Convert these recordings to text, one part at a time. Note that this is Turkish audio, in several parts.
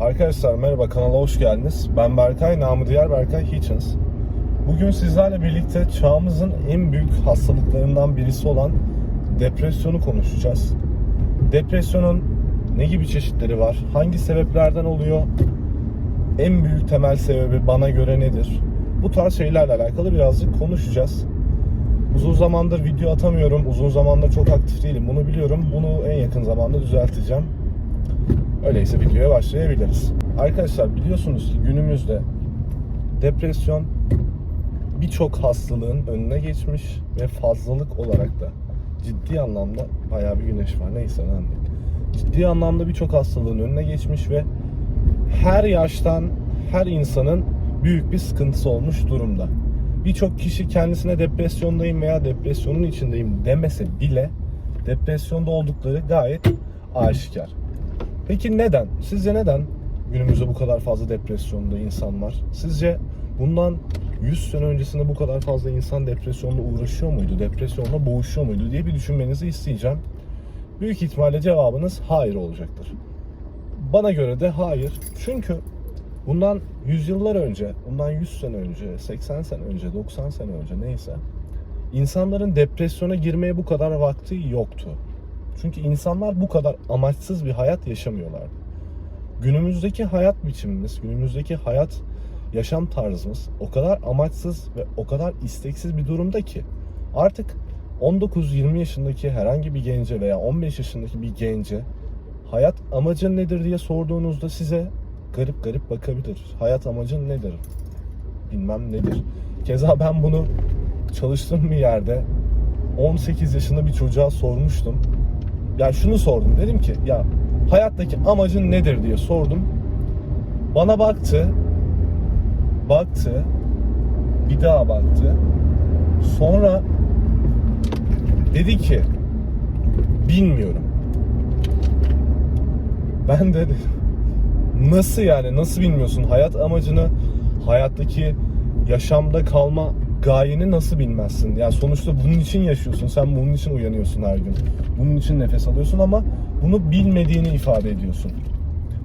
Arkadaşlar merhaba kanala hoş geldiniz. Ben Berkay, namı diğer Berkay Hitchens. Bugün sizlerle birlikte çağımızın en büyük hastalıklarından birisi olan depresyonu konuşacağız. Depresyonun ne gibi çeşitleri var? Hangi sebeplerden oluyor? En büyük temel sebebi bana göre nedir? Bu tarz şeylerle alakalı birazcık konuşacağız. Uzun zamandır video atamıyorum. Uzun zamandır çok aktif değilim. Bunu biliyorum. Bunu en yakın zamanda düzelteceğim. Öyleyse videoya başlayabiliriz. Arkadaşlar biliyorsunuz ki günümüzde depresyon birçok hastalığın önüne geçmiş ve fazlalık olarak da ciddi anlamda bayağı bir güneş var neyse önemli. Ciddi anlamda birçok hastalığın önüne geçmiş ve her yaştan her insanın büyük bir sıkıntısı olmuş durumda. Birçok kişi kendisine depresyondayım veya depresyonun içindeyim demese bile depresyonda oldukları gayet aşikar. Peki neden? Sizce neden günümüzde bu kadar fazla depresyonda insan var? Sizce bundan 100 sene öncesinde bu kadar fazla insan depresyonla uğraşıyor muydu? Depresyonla boğuşuyor muydu diye bir düşünmenizi isteyeceğim. Büyük ihtimalle cevabınız hayır olacaktır. Bana göre de hayır. Çünkü bundan yüzyıllar önce, bundan 100 sene önce, 80 sene önce, 90 sene önce neyse insanların depresyona girmeye bu kadar vakti yoktu. Çünkü insanlar bu kadar amaçsız bir hayat yaşamıyorlardı. Günümüzdeki hayat biçimimiz, günümüzdeki hayat yaşam tarzımız o kadar amaçsız ve o kadar isteksiz bir durumda ki artık 19-20 yaşındaki herhangi bir gence veya 15 yaşındaki bir gence hayat amacın nedir diye sorduğunuzda size garip garip bakabilir. Hayat amacın nedir? Bilmem nedir. Keza ben bunu çalıştığım bir yerde 18 yaşında bir çocuğa sormuştum. Ya şunu sordum. Dedim ki ya hayattaki amacın nedir diye sordum. Bana baktı. Baktı. Bir daha baktı. Sonra dedi ki bilmiyorum. Ben de nasıl yani nasıl bilmiyorsun hayat amacını hayattaki yaşamda kalma gayeni nasıl bilmezsin? Yani sonuçta bunun için yaşıyorsun. Sen bunun için uyanıyorsun her gün. Bunun için nefes alıyorsun ama bunu bilmediğini ifade ediyorsun.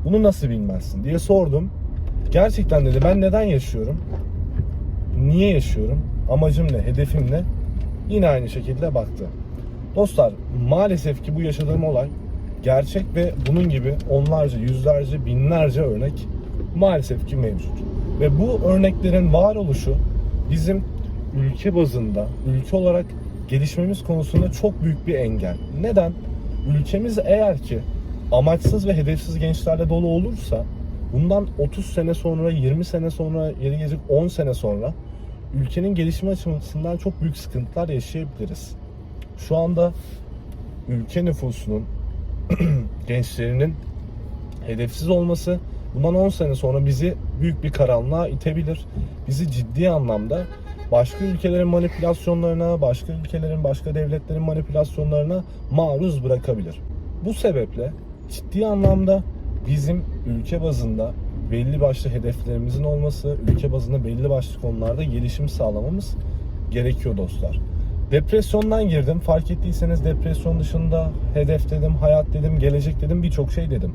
Bunu nasıl bilmezsin diye sordum. Gerçekten dedi ben neden yaşıyorum? Niye yaşıyorum? Amacım ne? Hedefim ne? Yine aynı şekilde baktı. Dostlar maalesef ki bu yaşadığım olay gerçek ve bunun gibi onlarca, yüzlerce, binlerce örnek maalesef ki mevcut. Ve bu örneklerin varoluşu bizim ülke bazında, ülke olarak gelişmemiz konusunda çok büyük bir engel. Neden? Ülkemiz eğer ki amaçsız ve hedefsiz gençlerle dolu olursa bundan 30 sene sonra, 20 sene sonra, yeri gelecek 10 sene sonra ülkenin gelişme açısından çok büyük sıkıntılar yaşayabiliriz. Şu anda ülke nüfusunun gençlerinin hedefsiz olması bundan 10 sene sonra bizi büyük bir karanlığa itebilir. Bizi ciddi anlamda başka ülkelerin manipülasyonlarına, başka ülkelerin, başka devletlerin manipülasyonlarına maruz bırakabilir. Bu sebeple ciddi anlamda bizim ülke bazında belli başlı hedeflerimizin olması, ülke bazında belli başlı konularda gelişim sağlamamız gerekiyor dostlar. Depresyondan girdim. Fark ettiyseniz depresyon dışında hedef dedim, hayat dedim, gelecek dedim, birçok şey dedim.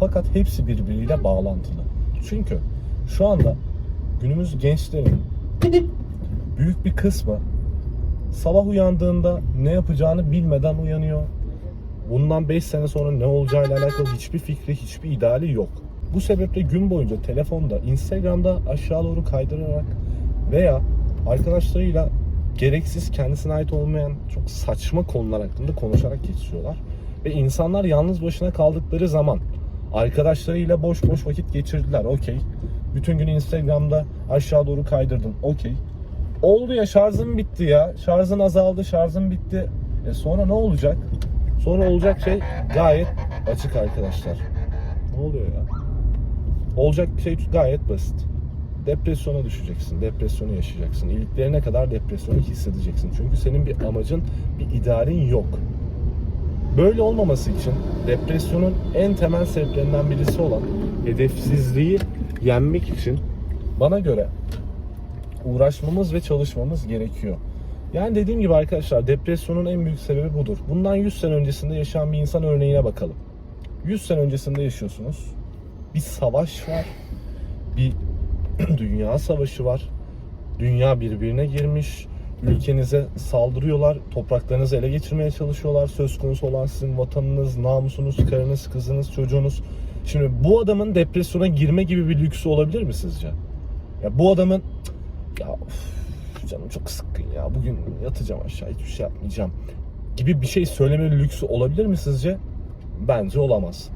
Fakat hepsi birbiriyle bağlantılı. Çünkü şu anda günümüz gençlerin büyük bir kısmı sabah uyandığında ne yapacağını bilmeden uyanıyor. Bundan 5 sene sonra ne olacağıyla alakalı hiçbir fikri, hiçbir ideali yok. Bu sebeple gün boyunca telefonda, Instagram'da aşağı doğru kaydırarak veya arkadaşlarıyla gereksiz kendisine ait olmayan çok saçma konular hakkında konuşarak geçiriyorlar. Ve insanlar yalnız başına kaldıkları zaman arkadaşlarıyla boş boş vakit geçirdiler. Okey. Bütün gün Instagram'da aşağı doğru kaydırdım. Okey. Oldu ya şarjım bitti ya. Şarjın azaldı, şarjım bitti. E sonra ne olacak? Sonra olacak şey gayet açık arkadaşlar. Ne oluyor ya? Olacak şey gayet basit. Depresyona düşeceksin, depresyonu yaşayacaksın. İliklerine kadar depresyonu hissedeceksin. Çünkü senin bir amacın, bir idealin yok. Böyle olmaması için depresyonun en temel sebeplerinden birisi olan hedefsizliği yenmek için bana göre uğraşmamız ve çalışmamız gerekiyor. Yani dediğim gibi arkadaşlar depresyonun en büyük sebebi budur. Bundan 100 sene öncesinde yaşayan bir insan örneğine bakalım. 100 sene öncesinde yaşıyorsunuz. Bir savaş var. Bir dünya savaşı var. Dünya birbirine girmiş. Ülkenize saldırıyorlar. Topraklarınızı ele geçirmeye çalışıyorlar. Söz konusu olan sizin vatanınız, namusunuz, karınız, kızınız, çocuğunuz. Şimdi bu adamın depresyona girme gibi bir lüksü olabilir mi sizce? Ya bu adamın ya of, canım çok sıkkın ya bugün yatacağım aşağı hiçbir şey yapmayacağım gibi bir şey söyleme lüksü olabilir mi sizce? Bence olamaz.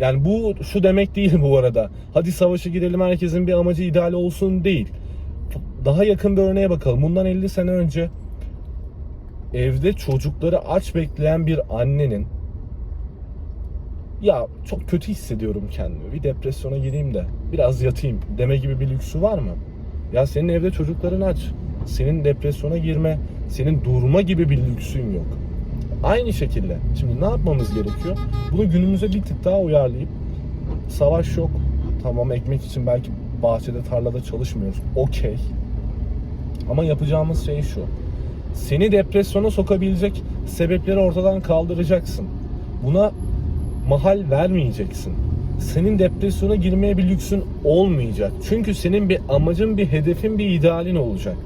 Yani bu şu demek değil bu arada. Hadi savaşa girelim herkesin bir amacı ideal olsun değil. Daha yakın bir örneğe bakalım. Bundan 50 sene önce evde çocukları aç bekleyen bir annenin ya çok kötü hissediyorum kendimi. Bir depresyona gireyim de biraz yatayım deme gibi bir lüksü var mı? Ya senin evde çocukların aç. Senin depresyona girme, senin durma gibi bir lüksün yok. Aynı şekilde şimdi ne yapmamız gerekiyor? Bunu günümüze bir tık daha uyarlayıp savaş yok. Tamam ekmek için belki bahçede tarlada çalışmıyoruz. Okey. Ama yapacağımız şey şu. Seni depresyona sokabilecek sebepleri ortadan kaldıracaksın. Buna mahal vermeyeceksin. Senin depresyona girmeye bir lüksün olmayacak. Çünkü senin bir amacın, bir hedefin, bir idealin olacak.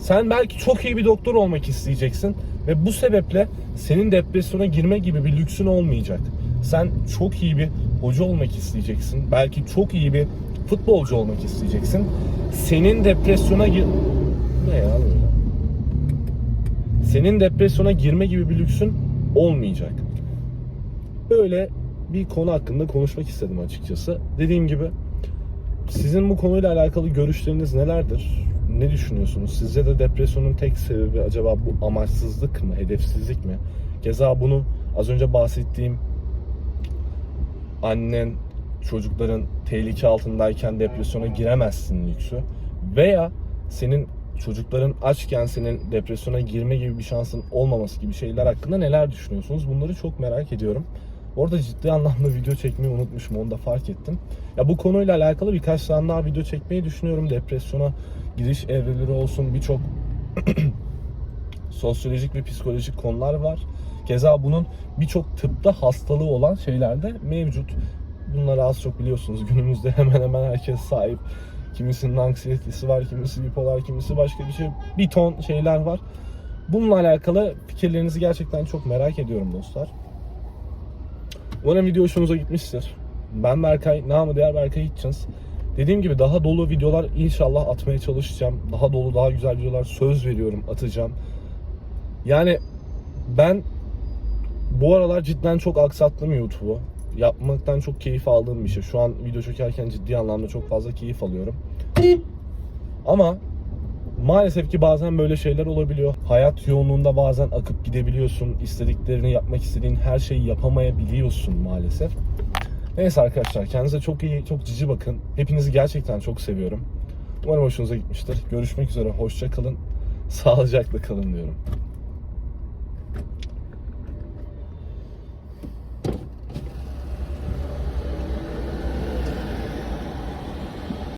Sen belki çok iyi bir doktor olmak isteyeceksin ve bu sebeple senin depresyona girme gibi bir lüksün olmayacak. Sen çok iyi bir hoca olmak isteyeceksin. Belki çok iyi bir futbolcu olmak isteyeceksin. Senin depresyona gir... Ne ya? Senin depresyona girme gibi bir lüksün olmayacak. Böyle bir konu hakkında konuşmak istedim açıkçası. Dediğim gibi sizin bu konuyla alakalı görüşleriniz nelerdir? Ne düşünüyorsunuz? Sizce de depresyonun tek sebebi acaba bu amaçsızlık mı, hedefsizlik mi? Keza bunu az önce bahsettiğim annen, çocukların tehlike altındayken depresyona giremezsin lüksü veya senin çocukların açken senin depresyona girme gibi bir şansın olmaması gibi şeyler hakkında neler düşünüyorsunuz? Bunları çok merak ediyorum. Orada ciddi anlamda video çekmeyi unutmuşum. Onu da fark ettim. Ya bu konuyla alakalı birkaç tane daha video çekmeyi düşünüyorum. Depresyona giriş evreleri olsun birçok sosyolojik ve psikolojik konular var. Keza bunun birçok tıpta hastalığı olan şeyler de mevcut. Bunları az çok biliyorsunuz. Günümüzde hemen hemen herkes sahip. Kimisinin anksiyetesi var, kimisi bipolar, kimisi başka bir şey. Bir ton şeyler var. Bununla alakalı fikirlerinizi gerçekten çok merak ediyorum dostlar. Umarım video hoşunuza gitmiştir. Ben Berkay, namı diğer Berkay Hitchens. Dediğim gibi daha dolu videolar inşallah atmaya çalışacağım. Daha dolu, daha güzel videolar söz veriyorum atacağım. Yani ben bu aralar cidden çok aksattım YouTube'u. Yapmaktan çok keyif aldığım bir şey. Şu an video çekerken ciddi anlamda çok fazla keyif alıyorum. Ama maalesef ki bazen böyle şeyler olabiliyor. Hayat yoğunluğunda bazen akıp gidebiliyorsun. İstediklerini yapmak istediğin her şeyi yapamayabiliyorsun maalesef. Neyse arkadaşlar kendinize çok iyi, çok cici bakın. Hepinizi gerçekten çok seviyorum. Umarım hoşunuza gitmiştir. Görüşmek üzere, hoşça kalın. Sağlıcakla kalın diyorum.